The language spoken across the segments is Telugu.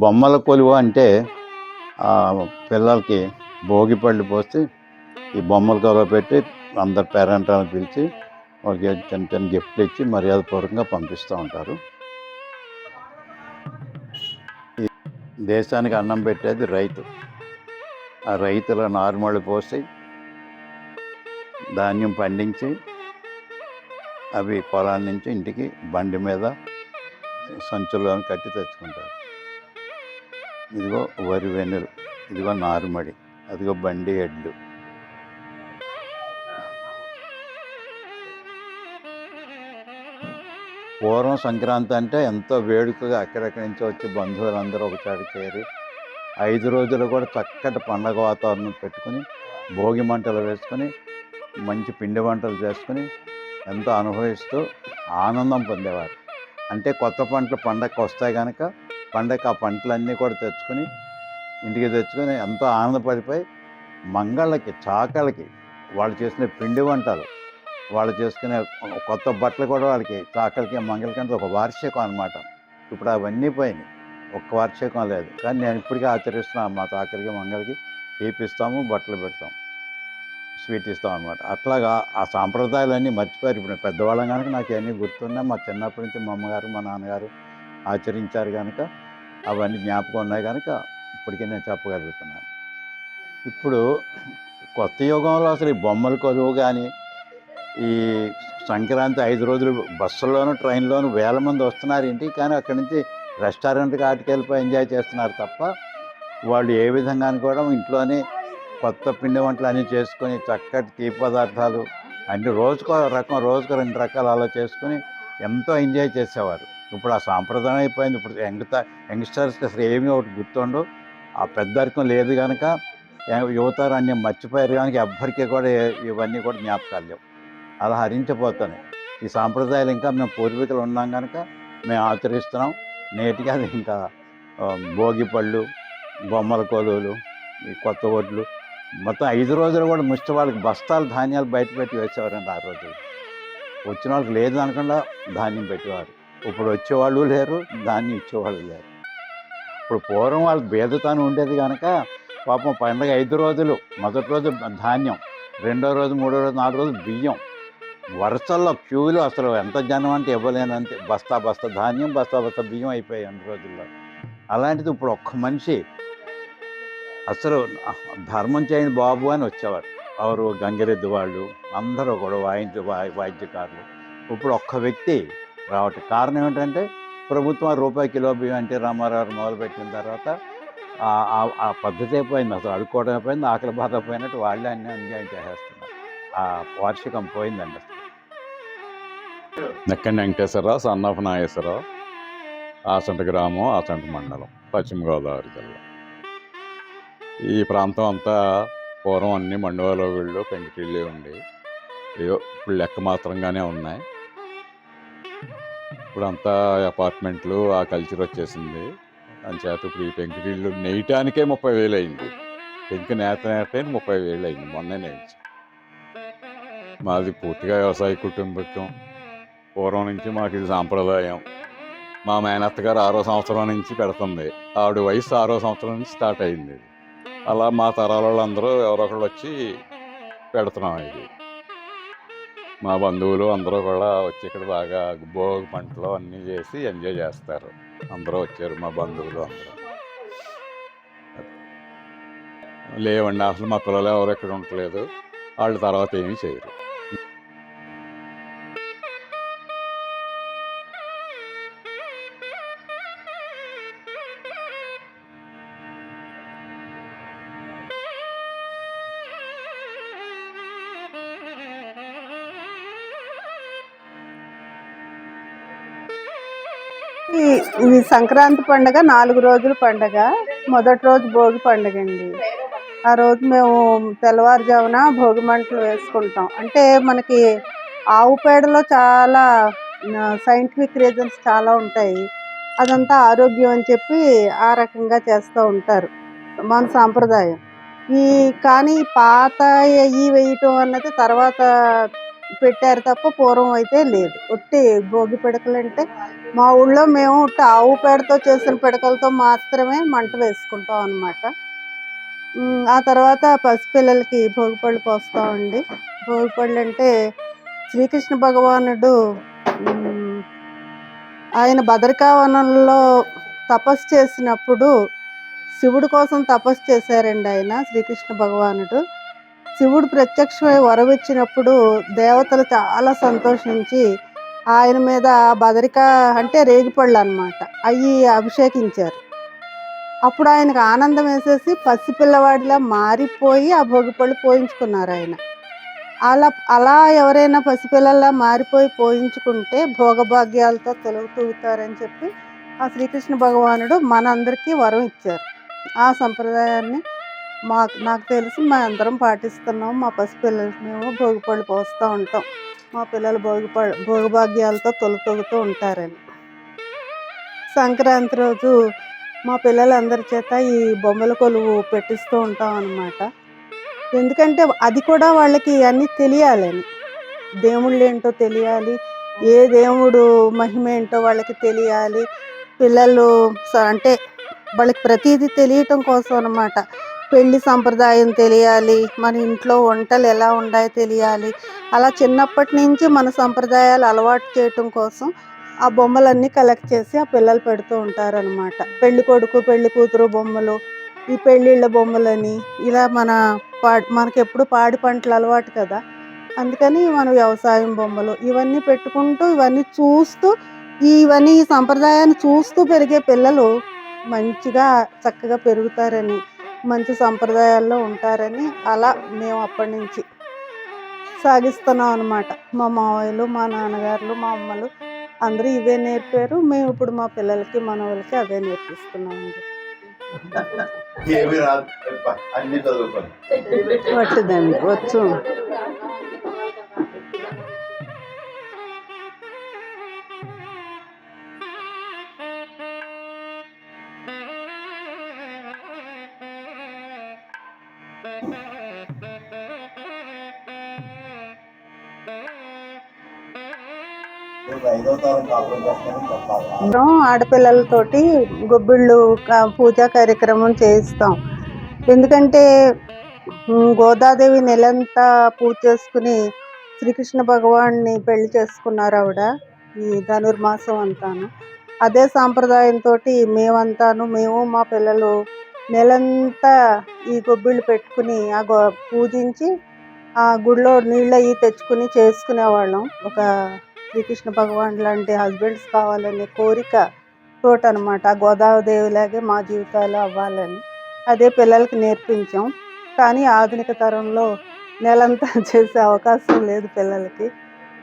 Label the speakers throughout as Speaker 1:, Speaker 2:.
Speaker 1: బొమ్మల కొలువ అంటే ఆ, పిల్లలకి భోగి పళ్ళు పోసి ఈ బొమ్మల కొలువ పెట్టి అందరు పేరెంట్లను పిలిచి వాళ్ళకి చిన్న చిన్న గిఫ్ట్లు ఇచ్చి మర్యాదపూర్వకంగా పంపిస్తూ ఉంటారు. ఈ దేశానికి అన్నం పెట్టేది రైతు. ఆ రైతుల నార్మల్ పోసి ధాన్యం పండించి అవి పొలాల నుంచి ఇంటికి బండి మీద సంచుల్లో కట్టి తెచ్చుకుంటారు. ఇదిగో వరి వెన్నులు ఇదిగో నారుమడి అదిగో బండి ఎడ్లు. పూర్వం సంక్రాంతి అంటే ఎంతో వేడుకగా అక్కడక్కడి నుంచి వచ్చి బంధువులందరూ ఒకసారి చేరి ఐదు రోజులు కూడా చక్కటి పండగ వాతావరణం పెట్టుకుని భోగి మంటలు వేసుకొని మంచి పిండి వంటలు చేసుకుని ఎంతో అనుభవిస్తూ ఆనందం పొందేవారు. అంటే కొత్త పంటలు పండగకు వస్తాయి కనుక పండగ ఆ పంటలన్నీ కూడా తెచ్చుకొని ఇంటికి తెచ్చుకొని ఎంతో ఆనందపడిపోయి మంగళ్ళకి చాకలకి వాళ్ళు చేసిన పిండి వంటలు వాళ్ళు చేసుకునే కొత్త బట్టలు కూడా వాళ్ళకి చాకలకి మంగళకి అంటే ఒక వార్షికం అనమాట ఇప్పుడు అవన్నీ పోయినాయి. ఒక్క వార్షికం లేదు. కానీ నేను ఇప్పటికీ ఆచరిస్తున్నాను మా చాకలికి మంగళకి తీపిస్తాము బట్టలు పెడతాం స్వీట్ ఇస్తాం అనమాట అట్లాగా ఆ సాంప్రదాయాలన్నీ మర్చిపోయారు. ఇప్పుడు పెద్దవాళ్ళం కనుక నాకు అన్నీ గుర్తున్నా మా చిన్నప్పటి నుంచి మా అమ్మగారు మా నాన్నగారు ఆచరించారు కనుక అవన్నీ జ్ఞాపకం ఉన్నాయి కనుక ఇప్పటికీ నేను చెప్పగలుగుతున్నాను. ఇప్పుడు కొత్త యుగంలో అసలు ఈ బొమ్మలు కొలువు కానీ ఈ సంక్రాంతి ఐదు రోజులు బస్సుల్లోనూ ట్రైన్లోనూ వేల మంది వస్తున్నారు ఏంటి? కానీ అక్కడి నుంచి రెస్టారెంట్కి ఆటకెళ్ళిపోయి ఎంజాయ్ చేస్తున్నారు తప్ప వాళ్ళు ఏ విధంగా కూడా ఇంట్లోనే కొత్త పిండి వంటలు అన్నీ చేసుకొని చక్కటి తీపి పదార్థాలు అన్ని రోజుకో రకం రోజుకో రెండు రకాలు అలా చేసుకొని ఎంతో ఎంజాయ్ చేసేవారు. ఇప్పుడు ఆ సాంప్రదాయం అయిపోయింది. ఇప్పుడు యంగ్త యంగ్స్టర్స్కి అసలు ఏమీ ఒకటి గుర్తుండవు. ఆ పెద్దరికం లేదు కనుక యువతరాన్ని మర్చిపోయారు కనుక ఎవ్వరికీ కూడా ఇవన్నీ కూడా జ్ఞాపకాలు లేవు. అలా హరించిపోతున్నాయి. ఈ సాంప్రదాయాలు ఇంకా మేము పూర్వీకులు ఉన్నాం కనుక మేము ఆచరిస్తున్నాం. నేటికి అది ఇంకా భోగి పళ్ళు బొమ్మల కొలువులు ఈ కొత్త ఒడ్లు మొత్తం ఐదు రోజులు కూడా ముష్టి వాళ్ళకి బస్తాలు ధాన్యాలు బయట పెట్టి వేసేవారండి ఆ రోజు వచ్చిన వాళ్ళకి లేదు అనకుండా ధాన్యం పెట్టేవారు. ఇప్పుడు వచ్చేవాళ్ళు లేరు ధాన్యం ఇచ్చేవాళ్ళు లేరు. ఇప్పుడు పూర్వం వాళ్ళకి భేదతానం ఉండేది కనుక పాపం పండగ ఐదు రోజులు మొదటి రోజు ధాన్యం రెండో రోజు మూడో రోజు నాలుగు రోజు బియ్యం. వరుసల్లో క్యూలు అసలు ఎంత జనం అంటే ఇవ్వలేనంతే. బస్తా బస్తా ధాన్యం బస్తా బస్తా బియ్యం అయిపోయాయి అన్ని రోజుల్లో. అలాంటిది ఇప్పుడు ఒక్క మనిషి అసలు ధర్మం చేయని బాబు అని వచ్చేవారు. ఎవరు గంగిరెద్దు వాళ్ళు అందరూ కూడా వాయించ వాయిద్యకారులు. ఇప్పుడు ఒక్క వ్యక్తి రావటం కారణం ఏంటంటే ప్రభుత్వం రూపాయి కిలో బియ్యం అంటే రామారావు మొదలుపెట్టిన తర్వాత ఆ- పద్ధతి అయిపోయింది. అసలు అడుక్కోవడం అయిపోయింది ఆకలి బాధ పోయినట్టు వాళ్ళే అన్నీ ఎంజాయ్ చేసేస్తున్నారు. ఆ వార్షికం పోయిందండి అసలు.
Speaker 2: నెక్కండి వెంకటేశ్వరరావు సన్ ఆఫ్ నాగేశ్వరరావు ఆసంట గ్రామం ఆసంట మండలం పశ్చిమ గోదావరి జిల్లా. ఈ ప్రాంతం అంతా పూర్వం అన్ని మండవాల వీళ్ళు పెంకిటిళ్ళే ఉండి ఇప్పుడు లెక్క మాత్రంగానే ఉన్నాయి. ఇప్పుడు అంతా అపార్ట్మెంట్లు ఆ కల్చర్ వచ్చేసింది. అంచేత ఇప్పుడు ఈ పెంకిటిళ్ళు నెయ్యటానికే ముప్పై వేలు అయింది పెంకు నేత నేత ముప్పై వేలు అయింది మొన్నే నేర్చు మాది పూర్తిగా వ్యవసాయ కుటుంబకం. పూర్వం నుంచి మాకు ఇది సాంప్రదాయం. మా మేనత్త గారు ఆరో సంవత్సరం నుంచి పెడుతుంది. ఆవిడ వయసు ఆరో సంవత్సరం నుంచి స్టార్ట్ అయింది అలా మా తరాల వాళ్ళందరూ ఎవరొకళ్ళు వచ్చి పెడుతున్నాం ఇది. మా బంధువులు అందరూ కూడా వచ్చి ఇక్కడ బాగా భోగి పంటలు అన్నీ చేసి ఎంజాయ్ చేస్తారు. అందరూ వచ్చారు మా బంధువులు అందరూ. లేవండి అసలు మా పిల్లలు ఎవరు ఇక్కడ ఉండట్లేదు. వాళ్ళ తర్వాత ఏమీ చేయరు.
Speaker 3: ఇది సంక్రాంతి పండుగ నాలుగు రోజుల పండుగ. మొదటి రోజు భోగి పండుగ అండి ఆ రోజు మేము తెల్లవారుజామున భోగి మంటలు వేసుకుంటాం. అంటే మనకి ఆవు పేడలో చాలా సైంటిఫిక్ రీజన్స్ చాలా ఉంటాయి. అదంతా ఆరోగ్యం అని చెప్పి ఆ రకంగా చేస్తూ ఉంటారు. మన సాంప్రదాయం. ఈ కానీ పాత ఈ వేయటం అన్నది తర్వాత పెట్టారు తప్ప పూర్వం అయితే లేదు. ఒట్టి భోగి పిడకలు అంటే మా ఊళ్ళో మేము ఆవు పేడతో చేసిన పిడకలతో మాత్రమే మంట వేసుకుంటాం అన్నమాట. ఆ తర్వాత పసిపిల్లలకి భోగిపళ్ళు పోస్తామండి. భోగిపళ్ళు అంటే శ్రీకృష్ణ భగవానుడు ఆయన భద్రకావనంలో తపస్సు చేసినప్పుడు శివుడి కోసం తపస్సు చేశారండి ఆయన శ్రీకృష్ణ భగవానుడు. శివుడు ప్రత్యక్షమై వరవిచ్చినప్పుడు దేవతలు చాలా సంతోషించి ఆయన మీద బదరిక అంటే రేగిపళ్ళు అనమాట అవి అభిషేకించారు. అప్పుడు ఆయనకు ఆనందం వేసేసి పసిపిల్లవాడిలా మారిపోయి ఆ భోగిపళ్ళు పోయించుకున్నారు ఆయన. అలా అలా ఎవరైనా పసిపిల్లల్లా మారిపోయి పోయించుకుంటే భోగభాగ్యాలతో తొలగుతూగుతారని చెప్పి ఆ శ్రీకృష్ణ భగవానుడు మనందరికీ వరం ఇచ్చారు. ఆ సంప్రదాయాన్ని మాకు నాకు తెలిసి మా అందరం పాటిస్తున్నాం. మా పసిపిల్లలకి మేము భోగిపళ్ళు పోస్తూ ఉంటాం. మా పిల్లలు భోగిపళ్ళు భోగభాగ్యాలతో తొలతొగుతూ ఉంటారని సంక్రాంతి రోజు మా పిల్లలందరి చేత ఈ బొమ్మల కొలువు పెట్టిస్తూ ఉంటాం అన్నమాట. ఎందుకంటే అది కూడా వాళ్ళకి అన్నీ తెలియాలని దేవుళ్ళు ఏంటో తెలియాలి. ఏ దేవుడు మహిమ ఏంటో వాళ్ళకి తెలియాలి. పిల్లలు అంటే వాళ్ళకి ప్రతిదీ తెలియటం కోసం అనమాట పెళ్ళి సంప్రదాయం తెలియాలి మన ఇంట్లో వంటలు ఎలా ఉన్నాయో తెలియాలి. అలా చిన్నప్పటి నుంచి మన సంప్రదాయాలు అలవాటు చేయటం కోసం ఆ బొమ్మలన్నీ కలెక్ట్ చేసి ఆ పిల్లలు పెడుతూ ఉంటారనమాట పెళ్ళి కొడుకు పెళ్ళి కూతురు బొమ్మలు ఈ పెళ్ళిళ్ళ బొమ్మలని ఇలా మన పా మనకి ఎప్పుడు పాడి పంటలు అలవాటు కదా. అందుకని మన వ్యవసాయం బొమ్మలు ఇవన్నీ పెట్టుకుంటూ ఇవన్నీ చూస్తూ ఇవన్నీ ఈ సంప్రదాయాన్ని చూస్తూ పెరిగే పిల్లలు మంచిగా చక్కగా పెరుగుతారని మంచి సంప్రదాయాల్లో ఉంటారని అలా మేము అప్పటి నుంచి సాగిస్తున్నాం అనమాట మా మావయ్యలు మా నాన్నగారులు మా అమ్మలు అందరూ ఇవే నేర్పారు. మేము ఇప్పుడు మా పిల్లలకి మనవలకి అదే
Speaker 1: చదువుకోండి.
Speaker 3: వచ్చిందండి వచ్చు. ఆడపిల్లలతోటి గొబ్బిళ్ళు పూజా కార్యక్రమం చేయిస్తాం. ఎందుకంటే గోదాదేవి నెలంతా పూజ చేసుకుని శ్రీకృష్ణ భగవాన్ని పెళ్ళి చేసుకున్నారు ఆవిడ ఈ ధనుర్మాసం అంతాను. అదే సాంప్రదాయంతో మేమంతాను మేము మా పిల్లలు నెలంతా ఈ గొబ్బిళ్ళు పెట్టుకుని ఆ గో పూజించి ఆ గుడిలో నీళ్ళు అవి తెచ్చుకుని చేసుకునేవాళ్ళం. ఒక శ్రీకృష్ణ భగవాన్ లాంటి హస్బెండ్స్ కావాలనే కోరిక తోట అనమాట గోదావరిదేవిలాగే మా జీవితాలు అవ్వాలని. అదే పిల్లలకి నేర్పించాం. కానీ ఆధునిక తరంలో నెలంతా చేసే అవకాశం లేదు పిల్లలకి.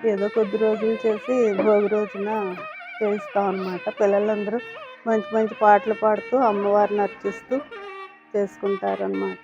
Speaker 3: ఏదో కొద్ది రోజులు చేసి భోగి రోజున చేయిస్తాం అనమాట పిల్లలందరూ మంచి మంచి పాటలు పాడుతూ అమ్మవారిని అర్చిస్తూ చేసుకుంటారనమాట